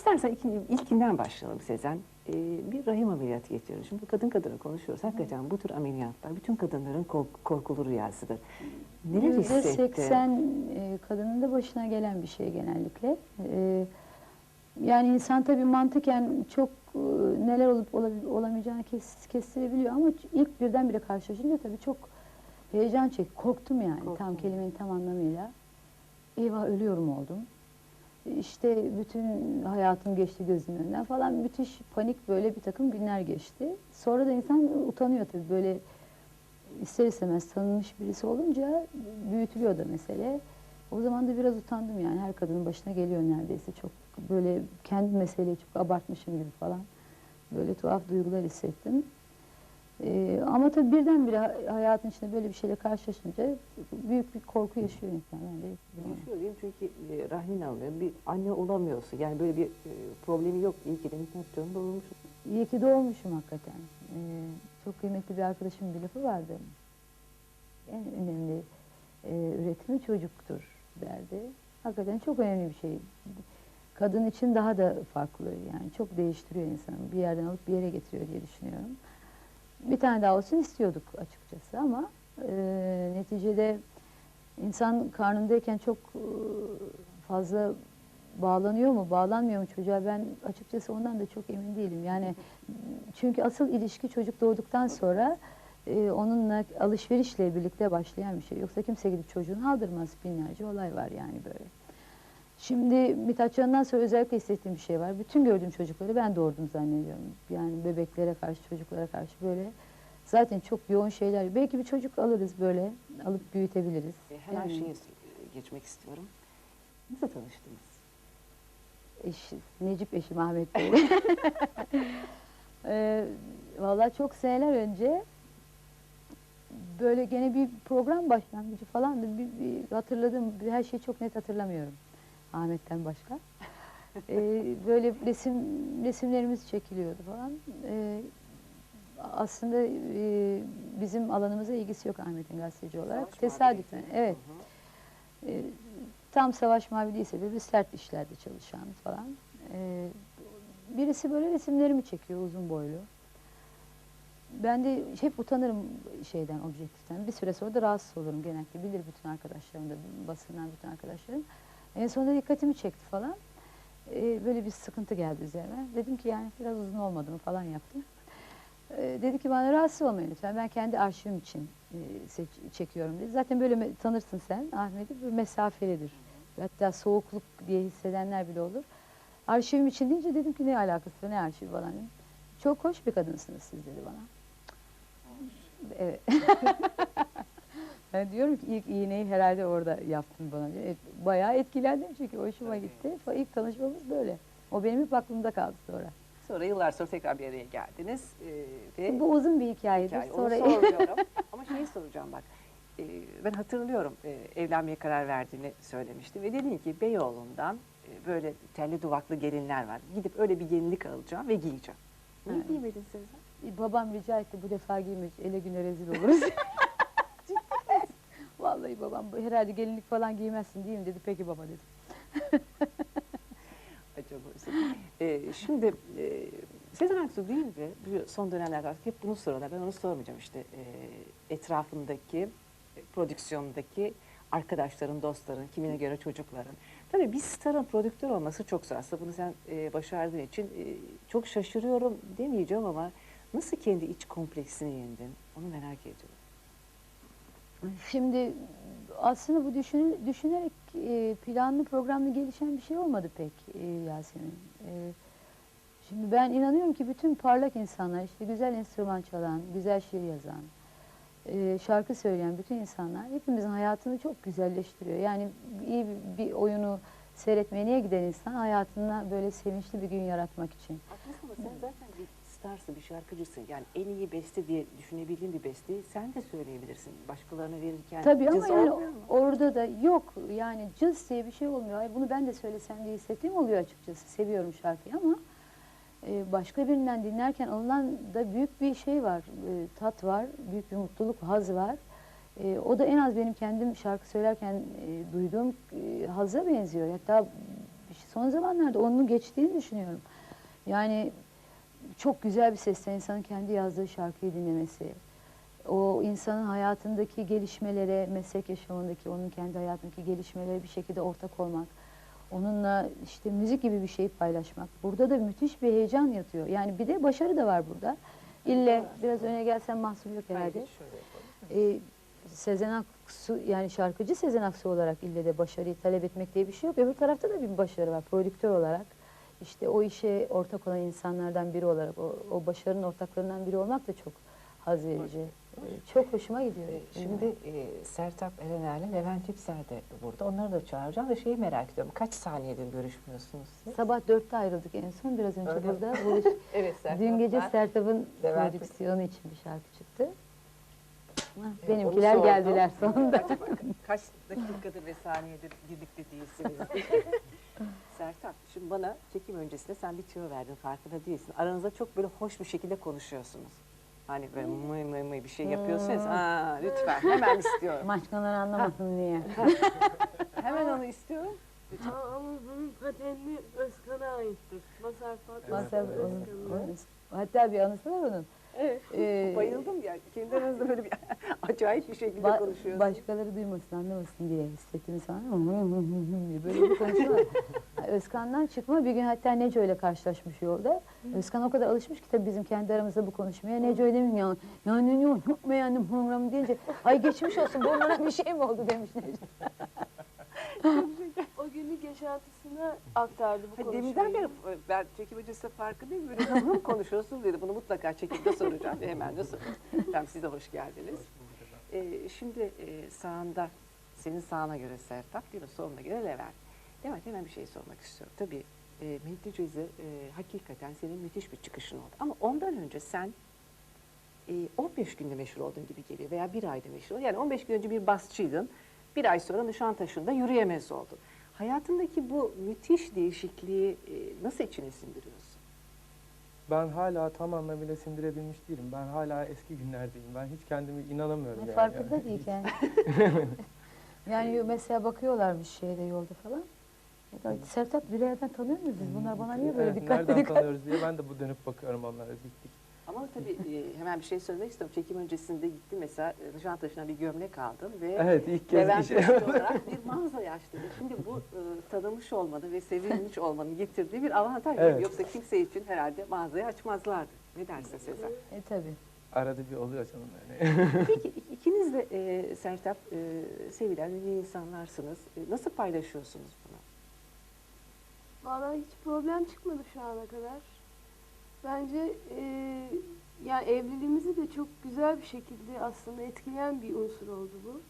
istersen ilkin- ilkinden başlayalım Sezen. Ee, bir rahim ameliyatı geçiriyoruz. Şimdi kadın kadına konuşuyoruz. Hakikaten bu tür ameliyatlar bütün kadınların kork- korkulu rüyasıdır. Neler hissetti? seksen e, kadının da başına gelen bir şey genellikle. E, yani insan tabii mantıken çok e, neler olup olamayacağını kes, kestirebiliyor ama ilk birdenbire karşılaşınca tabii çok heyecan çek, korktum yani Korktum. tam kelimenin tam anlamıyla. Eyvah ölüyorum oldum. İşte bütün hayatım geçti gözümün önünden falan müthiş panik böyle bir takım günler geçti. Sonra da insan utanıyor tabii böyle ister istemez tanınmış birisi olunca büyütülüyor da mesele. O zaman da biraz utandım yani her kadının başına geliyor neredeyse çok böyle kendi meseleyi çok abartmışım gibi falan. Böyle tuhaf duygular hissettim. Ee, ama tabii birdenbire ha- hayatın içinde böyle bir şeyle karşılaşınca büyük bir korku yaşıyor insan. Ben de yaşıyorum. Çünkü e, rahmin almıyor. Bir anne olamıyorsun. Yani böyle bir e, problemi yok. İyi ki de Mithat Can'ın doğurmuş. İyi ki doğmuşum hakikaten. Ee, çok kıymetli bir arkadaşımın bir lafı vardı. En önemli e, üretimi çocuktur derdi. Hakikaten çok önemli bir şey. Kadın için daha da farklı yani çok değiştiriyor insanı. Bir yerden alıp bir yere getiriyor diye düşünüyorum. Bir tane daha olsun istiyorduk açıkçası ama e, neticede insan karnındayken çok e, fazla bağlanıyor mu, bağlanmıyor mu çocuğa ben açıkçası ondan da çok emin değilim. Yani çünkü asıl ilişki çocuk doğduktan sonra e, onunla alışverişle birlikte başlayan bir şey. Yoksa kimse gidip çocuğunu aldırmaz. Binlerce olay var yani böyle. Şimdi Mithat Can'dan sonra özellikle hissettiğim bir şey var. Bütün gördüğüm çocukları ben doğurdum zannediyorum. Yani bebeklere karşı, çocuklara karşı böyle zaten çok yoğun şeyler. Belki bir çocuk alırız böyle, alıp büyütebiliriz. E, hemen Yani- şeye e, geçmek istiyorum. Nasıl tanıştınız? eşi, Necip eşim Ahmet Bey. ee, Valla çok seneler önce böyle gene bir program başlangıcı falandı. Bir, bir hatırladım. Bir, her şeyi çok net hatırlamıyorum. Ahmet'ten başka. Ee, böyle resim resimlerimiz çekiliyordu falan. Ee, aslında e, bizim alanımıza ilgisi yok Ahmet'in gazeteci olarak. Savaş Tesadüfen. Evet. Hı hı. E, tam savaş mavi değilse de bir sert işlerde çalışan falan. E, birisi böyle resimlerimi çekiyor uzun boylu. Ben de hep utanırım şeyden, objektiften. Bir süre sonra da rahatsız olurum genellikle. Bilir bütün arkadaşlarım da, basından bütün arkadaşlarım. En sonunda dikkatimi çekti falan. E, böyle bir sıkıntı geldi üzerime. Dedim ki yani biraz uzun olmadı mı falan yaptım. E, dedi ki bana rahatsız olmayın lütfen. Ben kendi arşivim için e, çekiyorum dedi. Zaten böyle tanırsın sen Ahmet'i. Böyle mesafelidir. Hatta soğukluk diye hissedenler bile olur. Arşivim için deyince dedim ki ne alakası ne arşivi falan. Çok hoş bir kadınsınız siz dedi bana. Evet. ben diyorum ki ilk iğneyi herhalde orada yaptın bana. diyor. Evet, bayağı etkilendim çünkü hoşuma Tabii. gitti. İlk tanışmamız böyle. O benim hep aklımda kaldı sonra. Sonra yıllar sonra tekrar bir araya geldiniz. E, ve Bu uzun bir hikayedir. hikaye. sonra Onu sormuyorum. Ama şeyi soracağım bak. E, ben hatırlıyorum e, evlenmeye karar verdiğini söylemişti. Ve dedin ki Beyoğlu'ndan e, böyle telli duvaklı gelinler var. Gidip öyle bir gelinlik alacağım ve giyeceğim. Niye giymedin Sezen? Babam rica etti bu defa giyme ele güne rezil oluruz. Vallahi babam "Bu herhalde gelinlik falan giymezsin değil mi dedi. Peki baba dedim. Acaba ee, şimdi e, Sezen Aksu deyince son dönemlerde hep bunu soruyorlar. Ben onu sormayacağım işte e, etrafındaki, prodüksiyondaki arkadaşların, dostların, kimine göre çocukların. Tabii bir starın prodüktör olması çok zor. Aslında bunu sen e, başardığın için e, çok şaşırıyorum demeyeceğim ama nasıl kendi iç kompleksini yendin? Onu merak ediyorum. Şimdi aslında bu düşün, düşünerek e, planlı programlı gelişen bir şey olmadı pek e, Yasemin. E, şimdi ben inanıyorum ki bütün parlak insanlar, işte güzel enstrüman çalan, güzel şiir yazan, e, şarkı söyleyen bütün insanlar hepimizin hayatını çok güzelleştiriyor. Yani iyi bir, bir oyunu seyretmeye niye giden insan hayatına böyle sevinçli bir gün yaratmak için. Ama sen zaten bir starsın, bir şarkıcısın. Yani en iyi beste diye düşünebildiğin bir besteyi sen de söyleyebilirsin. Başkalarına verirken Tabii ama yani orada da yok yani cız diye bir şey olmuyor. Ay bunu ben de söylesem diye hissettiğim oluyor açıkçası. Seviyorum şarkıyı ama e, başka birinden dinlerken alınan da büyük bir şey var. e, tat var, büyük bir mutluluk, haz var. E, o da en az benim kendim şarkı söylerken e, duyduğum e, hazza benziyor. Hatta Son zamanlarda onun geçtiğini düşünüyorum. Yani çok güzel bir sesle insanın kendi yazdığı şarkıyı dinlemesi, o insanın hayatındaki gelişmelere, meslek yaşamındaki, onun kendi hayatındaki gelişmelere bir şekilde ortak olmak, onunla işte müzik gibi bir şeyi paylaşmak. Burada da müthiş bir heyecan yatıyor. Yani bir de başarı da var burada. İlle biraz öne gelsen mahsur yok herhalde. Ee, Sezen Aksu yani şarkıcı Sezen Aksu olarak ille de başarıyı talep etmek diye bir şey yok. Öbür tarafta da bir başarı var. Prodüktör olarak işte o işe ortak olan insanlardan biri olarak o, o başarının ortaklarından biri olmak da çok haz verici. Ee, çok hoşuma gidiyor. Ee, Şimdi e, Sertap Erener'le Levent Yüksel de burada. Onları da çağıracağım da şeyi merak ediyorum. Kaç saniyedir görüşmüyorsunuz siz? Sabah dörtte ayrıldık en son. Biraz önce Öyle burada. buluş- Evet Sertap. Dün gece Sertab'ın Levent- prodüksiyonu için bir şarkı çıktı. Benimkiler geldiler sonunda. Acaba kaç dakikadır ve saniyedir birlikte değilsiniz? Bana çekim öncesinde sen bir tüyo verdin, farkında değilsin. Aranızda çok böyle hoş bir şekilde konuşuyorsunuz. Hani böyle mıy mıy mıy bir şey yapıyorsanız, aa lütfen hemen istiyorum. Başkaları anlamasın diye. Hemen onu istiyorum. Ama bunun patenti Özkan'a aittir. Mazhar Fatma Masal Özkan'a. hatta bir anısı var onun. Evet. Ee, Bayıldım ya. Kendi aranızda böyle bir acayip bir şekilde ba- konuşuyorsunuz. başkaları duymasın, anlamasın diye hissettiğimi sana diye böyle bir konuşma var. Özkan'dan çıkma bir gün hatta Neco ile karşılaşmış yolda. Özkan o kadar alışmış ki tabii bizim kendi aramızda bu konuşmaya. Neco demiş ya, ya ne yok, yok beğendim programı deyince ay geçmiş olsun burnuna bir şey mi oldu demiş Neco. O günlük yaşantısına aktardı bu konuşmayı. deminden beri e, ben çekim öncesi farkındayım. Böyle hım konuşuyorsunuz dedi. Bunu mutlaka çekimde soracağım ve hemen de soracağım. Siz de hoş geldiniz. Ee, şimdi e, sağında, senin sağına göre Sertap, değil mi? Soluna göre Levent. Levent hemen bir şey sormak istiyorum. Tabii e, Mehdi Cez'i e, hakikaten senin müthiş bir çıkışın oldu. Ama ondan önce sen e, 15 günde meşhur oldun gibi geliyor veya bir ayda meşhur oldun. Yani 15 gün önce bir basçıydın. Bir ay sonra Nişantaşı'nda yürüyemez oldun. Hayatındaki bu müthiş değişikliği e, nasıl içine sindiriyorsun? Ben hala tam anlamıyla sindirebilmiş değilim. Ben hala eski günlerdeyim. Ben hiç kendime inanamıyorum yani. Farkında Yani değilken. yani mesela bakıyorlarmış şeyde yolda falan. Ya Sertap bir yerden tanıyor muyuz biz? Bunlar bana niye böyle Evet, dikkatli nereden dikkat tanıyoruz diye ben de bu dönüp bakıyorum onlara dik dik. Ama tabii e, hemen bir şey söylemek istiyorum. Çekim öncesinde gittin mesela e, Nişantaşı'na bir gömlek aldın ve Evet ilk kez bir Levent şey. Olarak bir mağaza açtı. Şimdi bu e, tanımış olmanın ve sevilmiş olmanın getirdiği bir avantaj. Evet. Yoksa kimse için herhalde mağazayı açmazlardı. Ne dersin Sezen? E tabii. Arada bir oluyor canım yani. Peki ik- ikiniz de e, Sertap e, sevilen ünlü insanlarsınız. E, nasıl paylaşıyorsunuz bunu? Valla hiç problem çıkmadı şu ana kadar. Bence e, yani evliliğimizi de çok güzel bir şekilde aslında etkileyen bir unsur oldu bu.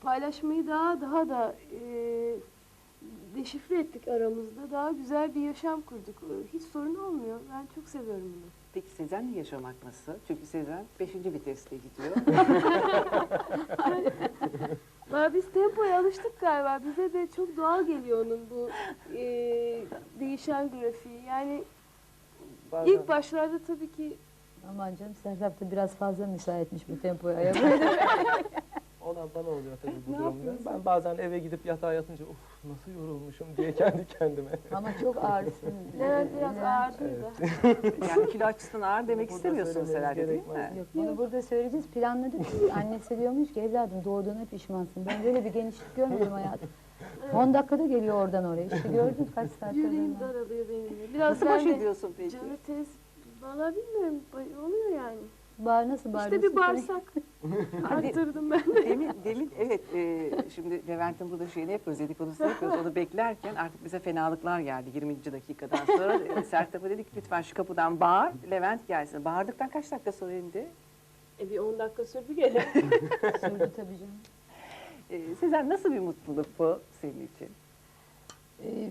Paylaşmayı daha daha da e, deşifre ettik aramızda. Daha güzel bir yaşam kurduk. Hiç sorun olmuyor. Ben çok seviyorum bunu. Peki Sezen'le yaşamak nasıl? Çünkü Sezen 5. viteste gidiyor. Valla biz tempoya alıştık galiba. Bize de çok doğal geliyor onun bu e, değişen grafiği. Yani Bazen- ilk başlarda tabii ki Aman canım Sertap da biraz fazla müsaitmiş bu tempoya. Olan bana oluyor tabii bu Ne durumda. Ben bazen eve gidip yatağa yatınca of nasıl yorulmuşum diye kendi kendime. Ama çok ağırsın. Levent biraz ağırdı da. Yani kilo açısından ağır demek Burada istemiyorsunuz söylemeniz herhalde değil mi? Yok bunu burada söyleyeceğiz. Planladık. Annesi diyormuş ki evladım doğduğuna pişmansın. Ben böyle bir genişlik görmedim hayatım. 10 dakikada geliyor oradan oraya. İşte gördün kaç saat Yüreğim daralıyor benim de. Biraz Nasıl baş ben de ediyorsun peki? canı tez. Valla bilmiyorum. Oluyor yani. Bağır nasıl bağır? İşte bir bağırsak arttırdım ben de. Demin, demin evet e, şimdi Levent'in burada şeyini yapıyoruz, dedikodusunu yapıyoruz. Onu beklerken artık bize fenalıklar geldi 20. dakikadan sonra. E, Sertab'a dedik lütfen şu kapıdan bağır, Levent gelsin. Bağırdıktan kaç dakika sonra indi? E bir 10 dakika sürdü gene. Sürdü tabii canım. E, Sezen nasıl bir mutluluk bu senin için? Ee,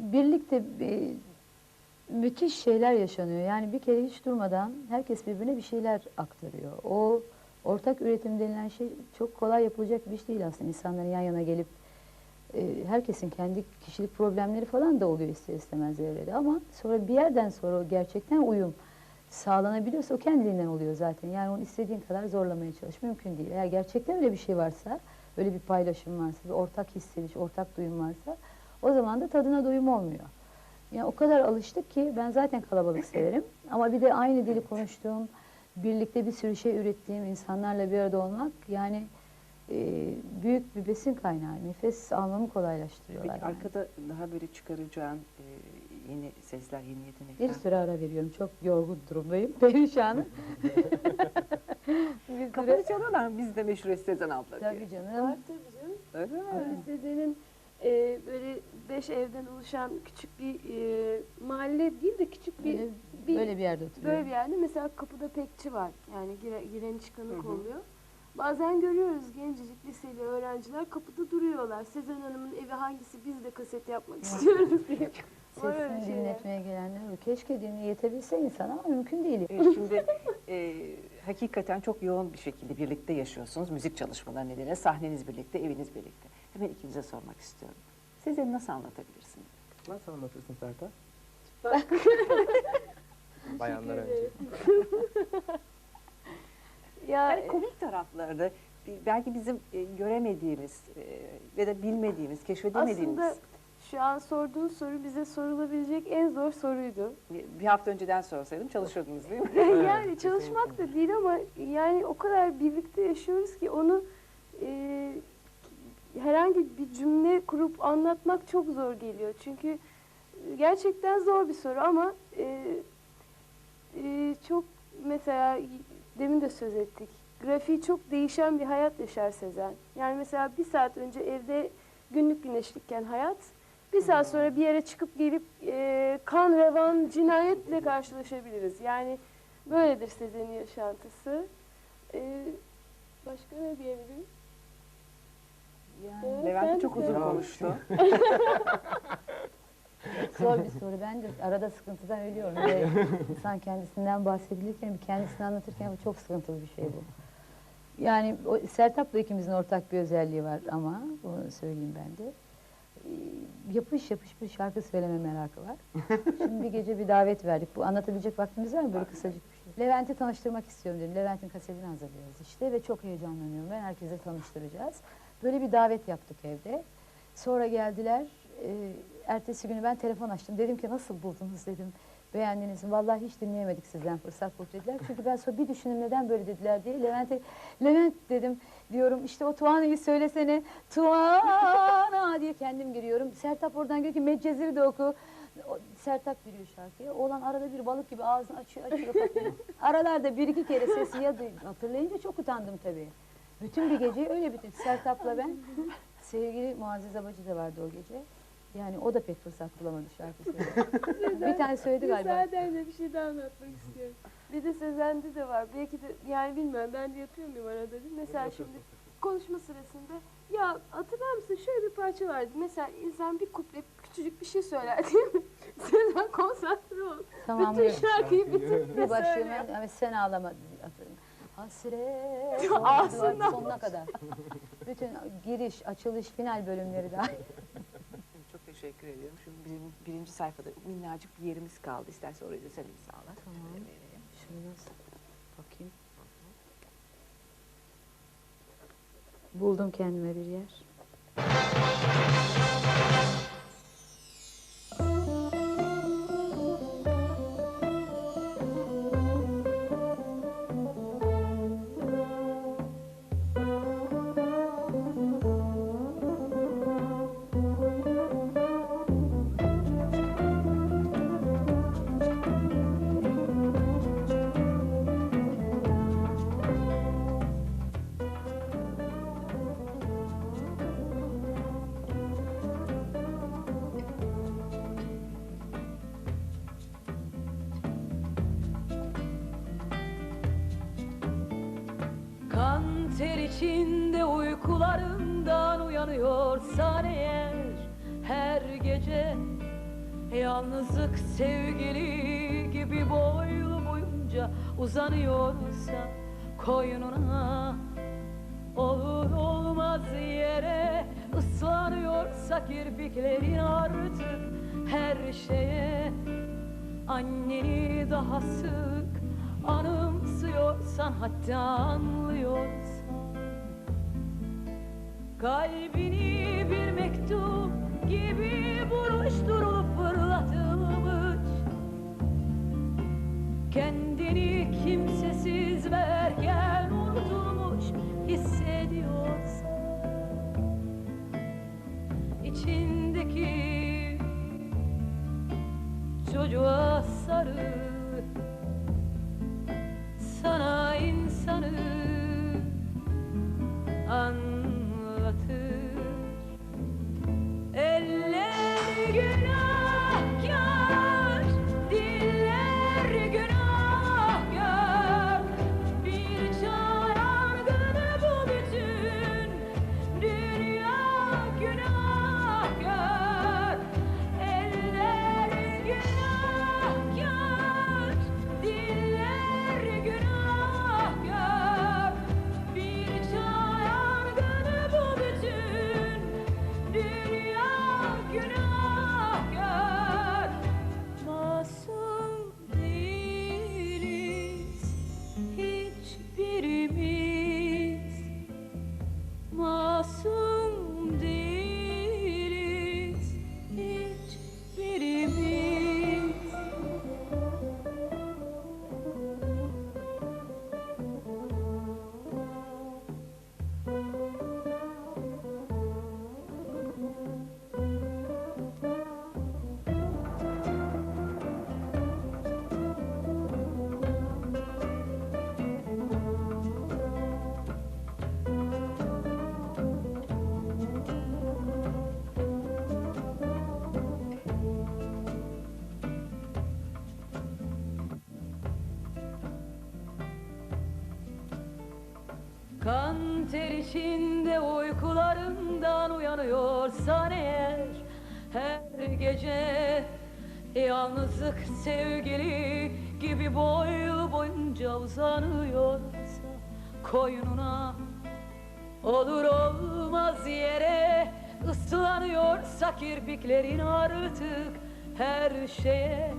birlikte e, müthiş şeyler yaşanıyor. Yani bir kere hiç durmadan herkes birbirine bir şeyler aktarıyor. O ortak üretim denilen şey çok kolay yapılacak bir iş değil aslında. İnsanların yan yana gelip e, herkesin kendi kişilik problemleri falan da oluyor ister istemez evrede. Ama sonra bir yerden sonra gerçekten uyum sağlanabiliyorsa o kendiliğinden oluyor zaten. Yani onu istediğin kadar zorlamaya çalış. Mümkün değil. Eğer gerçekten öyle bir şey varsa, öyle bir paylaşım varsa, bir ortak hissediş, ortak duyum varsa O zaman da tadına doyum olmuyor. Yani o kadar alıştık ki ben zaten kalabalık severim. Ama bir de aynı dili konuştuğum, birlikte bir sürü şey ürettiğim insanlarla bir arada olmak yani e, büyük bir besin kaynağı. Nefes almamı kolaylaştırıyorlar. Peki yani. arkada daha böyle çıkaracağın e, yeni sesler, yeni yetenekler. Bir süre ara veriyorum. Çok yorgun durumdayım. Perişanım. bir süre... Kafanı çalıyorlar mı? Biz de meşhur Sezen abla diye. Tabii canım. Var tabii canım. Öyle mi? Sezen'in e, böyle beş evden oluşan küçük bir e, mahalle değil de küçük bir Böyle, bir- böyle bir yerde oturuyorum. böyle bir yerde mesela kapıda bekçi var. Yani gire, gireni çıkanı kolluyor. Bazen görüyoruz gencecik liseli öğrenciler kapıda duruyorlar. Sezen Hanım'ın evi hangisi biz de kaset yapmak istiyoruz diye. Sesini dinletmeye gelenler olur. Keşke dinleyebilse insan ama mümkün değil. Evet, şimdi e, hakikaten çok yoğun bir şekilde birlikte yaşıyorsunuz. Müzik çalışmaları nedeniyle sahneniz birlikte, eviniz birlikte. Hemen ikinize sormak istiyorum. Sezen'i nasıl anlatabilirsiniz? Nasıl anlatırsın Sertab? Bak. Bayanlar önce. ya Yani komik taraflarını bi- belki bizim e, göremediğimiz e, ve de bilmediğimiz, keşfedemediğimiz aslında şu an sorduğun soru bize sorulabilecek en zor soruydu. bir hafta önceden sorsaydım çalışırdınız değil mi? yani çalışmak da değil ama yani o kadar birlikte yaşıyoruz ki onu e, herhangi bir cümle kurup anlatmak çok zor geliyor. Çünkü gerçekten zor bir soru ama e, e, çok mesela demin de söz ettik. Grafiği çok değişen bir hayat yaşar Sezen. Yani mesela bir saat önce evde günlük güneşlikken hayat, bir saat sonra bir yere çıkıp gelip e, kan, revan, cinayetle karşılaşabiliriz. Yani böyledir Sezen'in yaşantısı. E, başka ne diyebilirim? Yani Levent çok uzun konuştu. zor bir soru. Ben de arada sıkıntıdan ölüyorum. Ve insan kendisinden bahsedilirken, bir kendisini anlatırken bu çok sıkıntılı bir şey bu. Yani o, Sertab'la ikimizin ortak bir özelliği var ama bunu söyleyeyim ben de. Ee, Yapış yapış bir şarkı söyleme merakı var. Şimdi bir gece bir davet verdik. Bu anlatabilecek vaktimiz var mı? Böyle kısacık bir şey. Levent'i tanıştırmak istiyorum dedim. Levent'in kasetini hazırlıyoruz işte ve çok heyecanlanıyorum. Ben herkese tanıştıracağız. Böyle bir davet yaptık evde. Sonra geldiler. Ee, ertesi günü ben telefon açtım. Dedim ki nasıl buldunuz dedim. Beğendiniz mi? Vallahi hiç dinleyemedik sizden fırsat bulduk dediler. Çünkü ben sonra bir düşündüm neden böyle dediler diye. Levent'e, Levent dedim diyorum işte o Tuana'yı söylesene. Tuana diye kendim giriyorum. Sertap oradan diyor ki Medcezir'i de oku. O, Sertap giriyor şarkıya. Oğlan arada bir balık gibi ağzını açıyor açıyor. Aralarda bir iki kere sesi ya hatırlayınca çok utandım tabii. Bütün bir geceyi öyle bitirdik. Sertap'la ben. Sevgili Muazzez Abacı da vardı o gece. Yani o da pek fırsat bulamadı şarkı söylemeye. bir tane söyledi galiba. Müsaadenle bir şey daha anlatmak istiyorum. Bir de Sezen'de de var. Belki de yani bilmiyorum ben de yapıyor muyum arada bir. Mesela şimdi konuşma sırasında ya hatırlar mısın şöyle bir parça vardı. Mesela insan bir kuple küçücük bir şey söyler değil mi? Sezen konsantre ol. Bütün Tamamlıyorum. şarkıyı bitirip de başlıyor söylüyor. ben, ama sen ağlama. Hasret Ağzından. sonuna kadar. Bütün giriş, açılış, final bölümleri dahil. Çok teşekkür ediyorum. Şu birin- birinci sayfada minnacık bir yerimiz kaldı. İsterse orayı da sen imzala. Tamam. Şöyle nasıl bakayım. Buldum kendime bir yer. Uyanıyorsan eğer. Her gece yalnızlık sevgili gibi boylu boyunca uzanıyorsa Koynuna olur olmaz yere ıslanıyorsa kirpiklerin artık her şeye. Anneni daha sık anımsıyorsan hatta anlıyorsan Kalbini bir mektup gibi buruşturup fırlatılmış Kendini kimsesiz verken unutulmuş hissediyorsa içindeki çocuğa sarı sana insanı Kan ter içinde uykularından uyanıyorsan eğer Her gece yalnızlık sevgili gibi boylu boyunca uzanıyorsa Koynuna olur olmaz yere ıslanıyorsa kirpiklerin artık her şeye